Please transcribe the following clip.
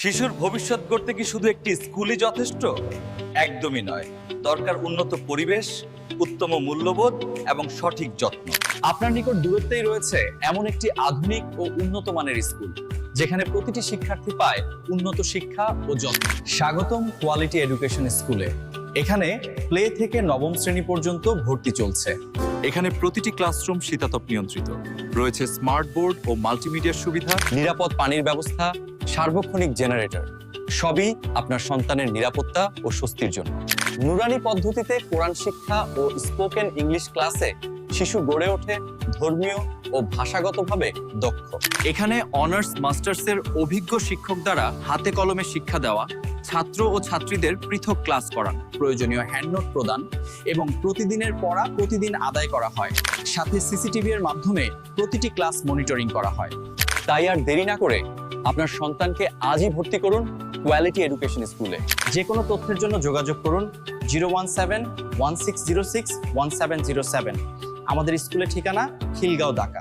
শিশুর ভবিষ্যৎ গড়তে কি শুধু একটি স্কুলই যথেষ্ট? একদমই নয়। দরকার উন্নত পরিবেশ উত্তম মূল্যবোধ এবং সঠিক যত্ন। আপনার নিকট দূরত্বেই রয়েছে এমন একটি আধুনিক ও উন্নত মানের স্কুল যেখানে প্রতিটি শিক্ষার্থী পায় উন্নত শিক্ষা ও যত্ন। স্বাগতম কোয়ালিটি এডুকেশন স্কুলে। এখানে প্লে থেকে নবম শ্রেণি পর্যন্ত ভর্তি চলছে। এখানে প্রতিটি ক্লাসরুম শীতাতপ নিয়ন্ত্রিত। রয়েছে স্মার্ট বোর্ড ও মাল্টিমিডিয়ার সুবিধা। নিরাপদ পানির ব্যবস্থা সার্বক্ষণিক জেনারেটর সবই আপনার সন্তানের নিরাপত্তা ও স্বস্তির জন্য। নুরানি পদ্ধতিতে কোরআন শিক্ষা ও স্পোকেন ইংলিশ ক্লাসে শিশু গড়ে ওঠে, ধর্মীয় ও ভাষাগতভাবে দক্ষ। এখানে অনার্স মাস্টার্সের অভিজ্ঞ শিক্ষক দ্বারা হাতে কলমে শিক্ষা দেওয়া, ছাত্র ও ছাত্রীদের পৃথক ক্লাস করানো, প্রয়োজনীয় হ্যান্ডনোট প্রদান এবং প্রতিদিনের পড়া প্রতিদিন আদায় করা হয়। সাথে সিসিটিভি এর মাধ্যমে প্রতিটি ক্লাস মনিটরিং করা হয়। তাই আর দেরি না করে আপনার সন্তানকে আজই ভর্তি করুন কোয়ালিটি এডুকেশন স্কুলে। যে কোনো তথ্যের জন্য যোগাযোগ করুন zero one seven one six zero six one seven zero seven. আমাদের স্কুলের ঠিকানা খিলগাঁও, ঢাকা।